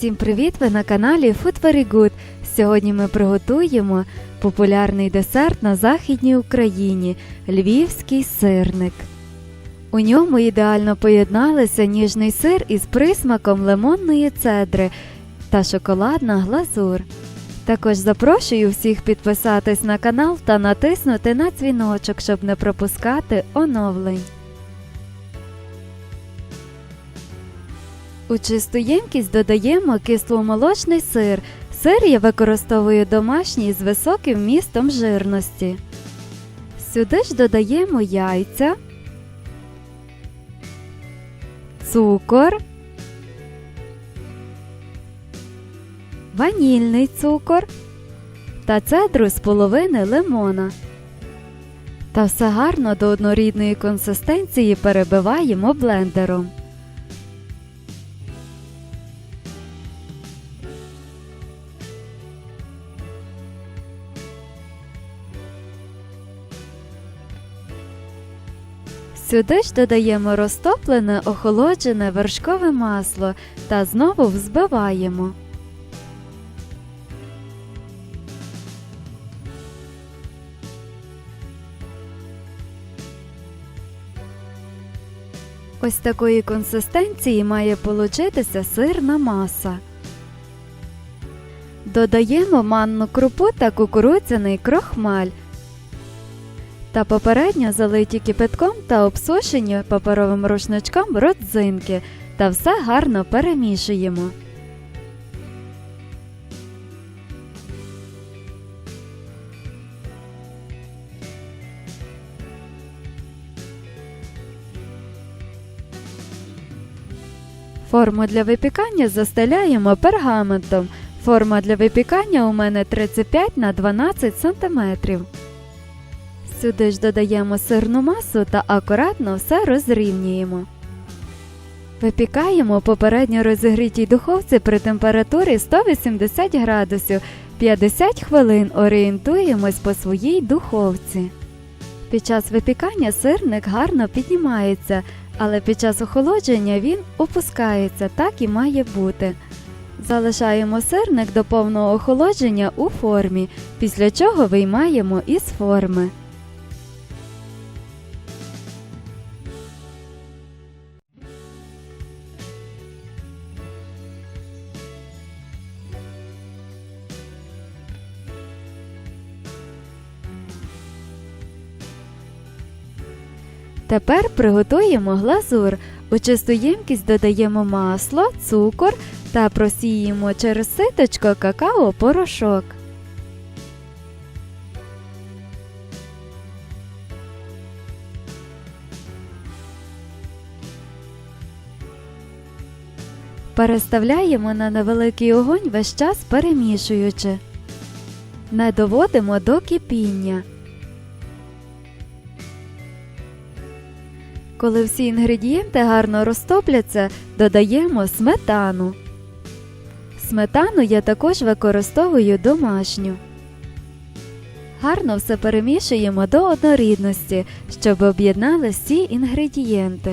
Всім привіт! Ви на каналі Food Very Good. Сьогодні ми приготуємо популярний десерт на Західній Україні львівський сирник. У ньому ідеально поєдналися ніжний сир із присмаком лимонної цедри та шоколадна глазур. Також запрошую всіх підписатись на канал та натиснути на дзвіночок, щоб не пропускати оновлень. У чисту ємкість додаємо кисломолочний сир. Сир я використовую домашній з високим вмістом жирності. Сюди ж додаємо яйця, цукор, ванільний цукор та цедру з половини лимона. Та все гарно до однорідної консистенції перебиваємо блендером. Сюди ж додаємо розтоплене охолоджене вершкове масло та знову взбиваємо. Ось такої консистенції має получитися сирна маса. Додаємо манну крупу та кукурудзяний крохмаль та попередньо залиті кипятком та обсушені паперовим рушничком родзинки та все гарно перемішуємо. Форму для випікання застеляємо пергаментом. Форма для випікання у мене 35 на 12 см. Сюди ж додаємо сирну масу та акуратно все розрівнюємо. Випікаємо попередньо розігрітій духовці при температурі 180 градусів 50 хвилин орієнтуємось по своїй духовці. Під час випікання сирник гарно піднімається, але під час охолодження він опускається, так і має бути. Залишаємо сирник до повного охолодження у формі, після чого виймаємо із форми. Тепер приготуємо глазур. У чисту ємкість додаємо масло, цукор та просіємо через ситочко какао-порошок. Переставляємо на невеликий огонь весь час перемішуючи. Не доводимо до кипіння. Коли всі інгредієнти гарно розтопляться, додаємо сметану. Сметану я також використовую домашню. Гарно все перемішуємо до однорідності, щоб об'єднали всі інгредієнти.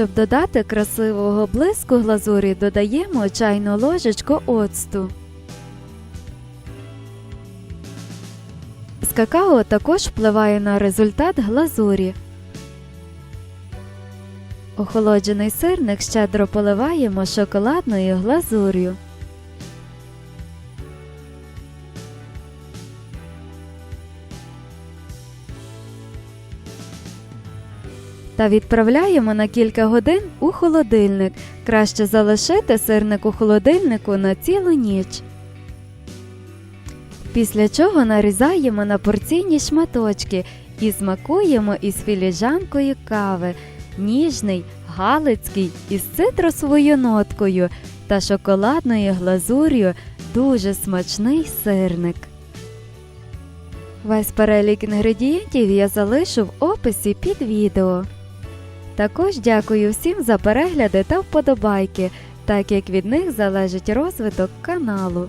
Щоб додати красивого блиску глазурі, додаємо чайну ложечку оцту. З какао також впливає на результат глазурі. Охолоджений сирник щедро поливаємо шоколадною глазур'ю. Та відправляємо на кілька годин у холодильник. Краще залишити сирник у холодильнику на цілу ніч. Після чого нарізаємо на порційні шматочки і смакуємо із філіжанкою кави, ніжний, галицький із цитрусовою ноткою та шоколадною глазур'ю дуже смачний сирник. Весь перелік інгредієнтів я залишу в описі під відео. Також дякую всім за перегляди та вподобайки, так як від них залежить розвиток каналу.